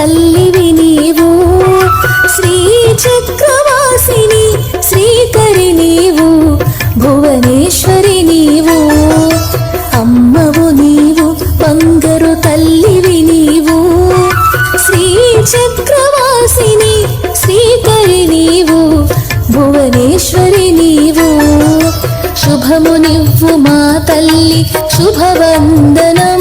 తల్లివి నీవు శ్రీ చక్రవాసిని శ్రీకరి నీవు భువనేశ్వరి నీవు. అమ్మవు నీవు బంగరు తల్లివి నీవు శ్రీ చక్రవాసిని శ్రీకరి నీవు భువనేశ్వరి నీవు. శుభము నివ్వు మా తల్లి శుభవందనం.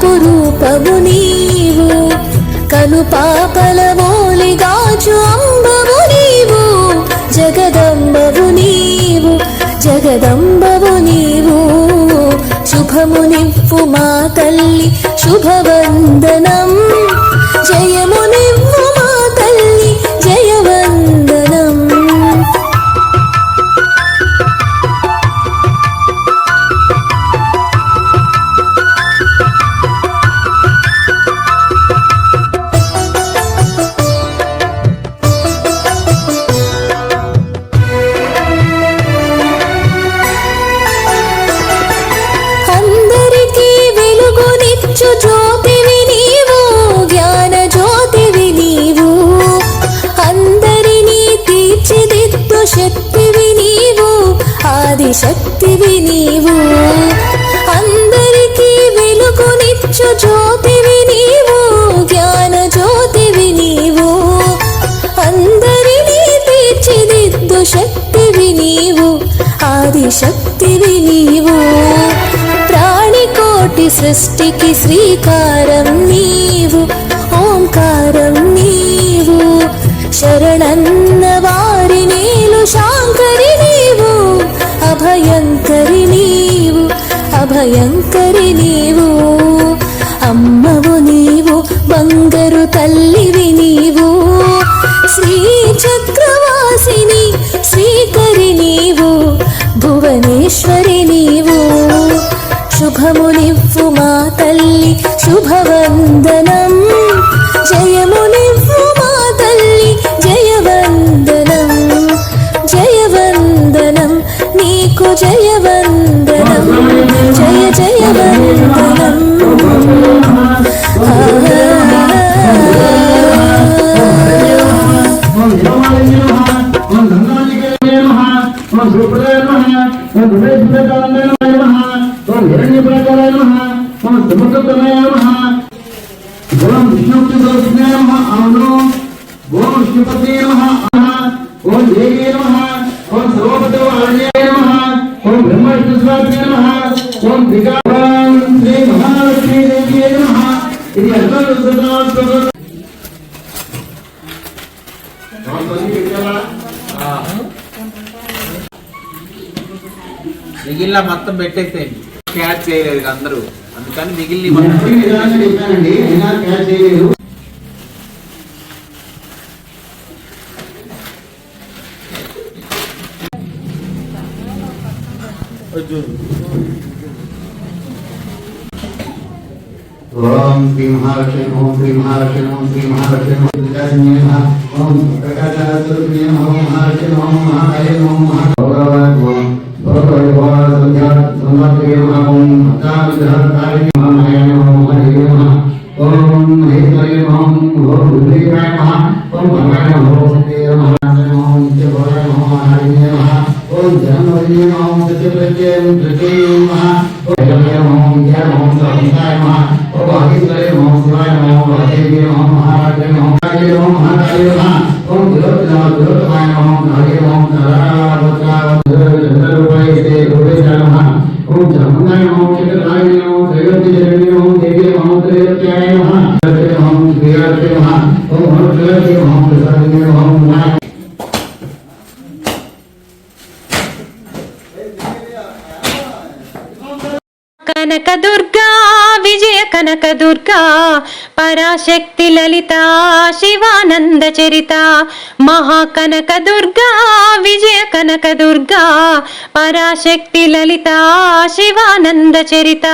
అపురూపము నీవు కను పాపల మోలిగాచు అంబవు నీవు జగదంబవు నీవు జగదంబవు నీవు. శుభము నింపు మా తల్లి శుభవందనం. జయము ఆదిశక్తివి నీవు. ప్రాణికోటి సృష్టికి శ్రీకారం నీవు. ఓంకారం నీవు. శరణన్న వారి నీలు శాంకరి నీవు. అభయంకరి నీవు. అభయంకరి నీవు జయమునివ్వు మా తల్లి శుభవందనం. జయమునివ్వు మా తల్లి జయవందనం. జయవందనం నీకు జయవందనం. జయ జయవందనం. ఓం దేవే నమః? ఓం సర్వపదవాణ్యాయ నమః? ఓం బ్రహ్మ విష్ణుస్వామినే నమః? ఓం త్రికాం శ్రీ మహాలక్ష్మీ దేవియే నమః? ఇది అర్థం మిగిలిన మొత్తం పెట్టేసేయండి. క్యాచ్ చేయలేదు అందరూ. అందుకని మిగిలిన క్యాచ్ చేయలేదు. ఓం శ్రీ మహాలక్ష్మి ఓం శ్రీ మహాలక్ష్మి ఓం శ్రీ మహాలక్ష్మి ఓం వికాసిన్యే నమః ఓం ప్రకాశాస్వరూపిణే నమః ఓం మహాలక్ష్మి ఓం మహాకాయ ఓం మహా గౌరవాయ ఓం భగవద్గోవా సంధ్యా సంవర్తయే నమః ఓం అత్యావిగ్రహకారిణి నమః నారాయణ ఓం హరే నమః ఓం మహేశ్వరే నమః ఓం రుద్రేకాయ నమః ఓం పరమాయ నమః ఓం సత్యే నమః ఓం నిత్యభోగాయ నమః హరే ध्यानवर्येणां सत्यप्रत्ययं प्रत्ययं नमः ओम ज्ञान ओम सत्साय नमः ओभागिन्द्रय ओम शिवाय नमः भगवते ओम महाराज ओम महाराज ओम महाराज ओम ज्योतिर्नाथ ज्योतिर्मय ओम नागे ओम नारायण కనకదుర్గా విజయ కనకదుర్గా పరాశక్తి లలిత శివానంద చరిత మహాకనకదుర్గా విజయ కనకదుర్గా పరాశక్తి లలిత శివానంద చరిత.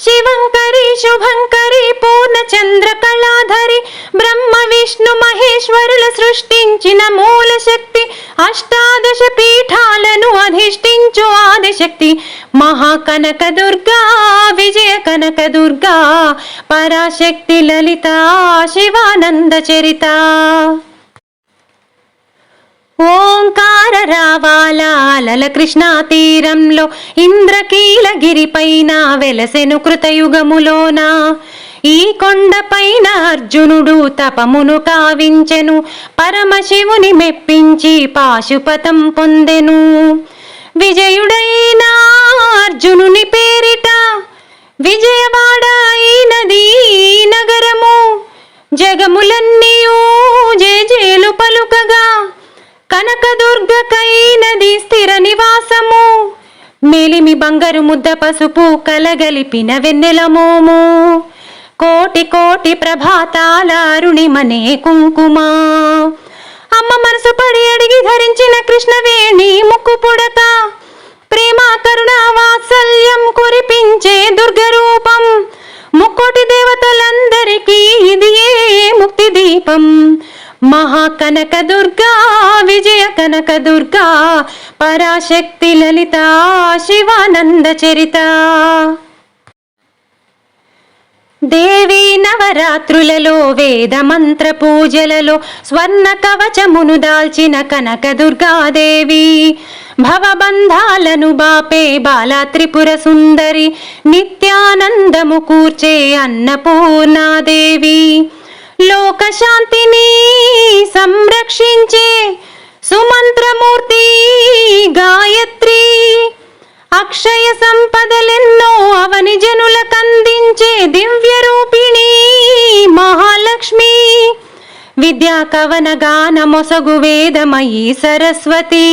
శివంకరి శుభంకరి పూర్ణచంద్ర కళాధరి బ్రహ్మ విష్ణు మహేశ్వరుల సృష్టించిన మూల శక్తి శక్తి మహాకనక దుర్గా విజయ కనక దుర్గా పరాశక్తి లలిత శివానంద చరిత. ఓంకార రావాల కృష్ణా తీరంలో ఇంద్రకీలగిరి పైన వెలసెను కృతయుగములోన. ఈ కొండపైన అర్జునుడు తపమును కావించెను పరమశివుని మెప్పించి పాశుపతం పొందెను. విజయుడు అర్జునుని పేరిట విజయవాడ అయినది ఈ నగరము. జగములన్నీయూ జేజేలు పలుకగా. కనకదుర్గకైనది స్థిర నివాసము. మేలిమి బంగారు ముద్ద పసుపు కలగలిపిన వెన్నెలమోము కోటి కోటి ప్రభాతాల అరుణిమనే కుంకుమ. అమ్మ మనసు పడి అడిగి ధరించిన కృష్ణవేణి ముక్కు పుడక. ప్రేమ కరుణ వాత్సల్యం కురిపించే దుర్గరూపం. ముక్కోటి దేవతలందరికీ ఇది ఏ ముక్తి దీపం? మహాకనక దుర్గా విజయ కనక దుర్గా పరాశక్తి లలిత శివానంద చరిత. దేవి నవరాత్రులలో వేద మంత్ర పూజలలో స్వర్ణ కవచమును దాల్చిన కనక దుర్గాదేవి. భవబంధాలను బాపే బాలా త్రిపుర సుందరి నిత్యానందము కూర్చే అన్నపూర్ణాదేవి. లోక శాంతిని సంరక్షించే సుమంత్రమూర్తి గాయత్రి. అక్షయ సంపదలెన్నో అవని జనులకందించే దివ్య విద్యా కవన గాన మొసగు వేదమయీ సరస్వతి.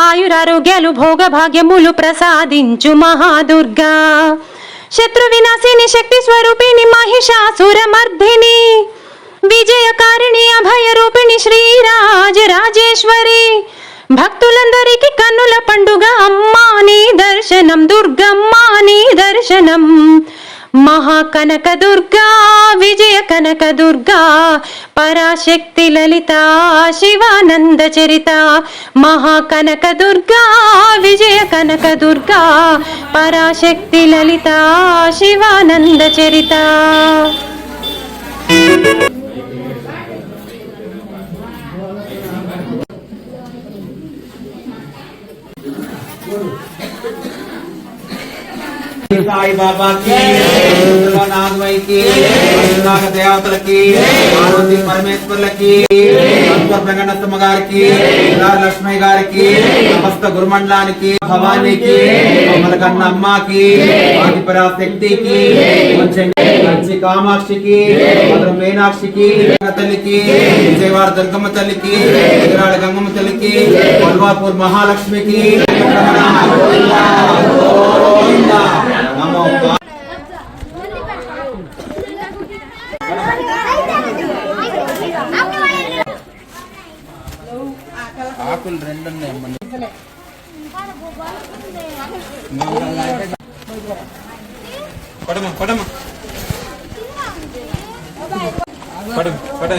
ఆయురారోగ్యాలు భోగ భాగ్యములు ప్రసాదించు మహాదుర్గా. శత్రు వినాశిని శక్తి స్వరూపిణి మహిషాసురమర్ధిని. విజయకారిణి అభయ రూపిణి శ్రీరాజ రాజేశ్వరి. భక్తులందరికీ కన్నుల పండుగ అమ్మా నీ దర్శనం దుర్గమ్మాని దర్శనం. మహాకనక దుర్గా విజయ కనక దుర్గా పరాశక్తి లలిత శివానంద చరిత మహాకనక దుర్గా విజయ కనక దుర్గా పరాశక్తి లలిత శివానంద చరిత Thank you. బాబాకి నాగమయ్యకి నాగ దేవతలకి పార్వతీ పరమేశ్వర్లకి వెంకటమ్మ గారికి ఇలార లక్ష్మయ్య గారికి సమస్త గురుమండలానికి భవానీకి కన్న అమ్మకి ఆదిపరా శక్తికి మంచి కామాక్షికి మీనాక్షికి తల్లికి విజయవాడ దుర్గమ్మ తల్లికి ఎదురాడ గంగమ్మ తల్లికి కొల్వాపూర్ మహాలక్ష్మికి నమో ఆకులు రెండు ఉన్నాయి పడమ పడమ పడమ పడ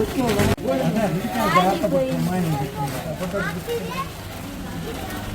アナ、何が悪いか分からない。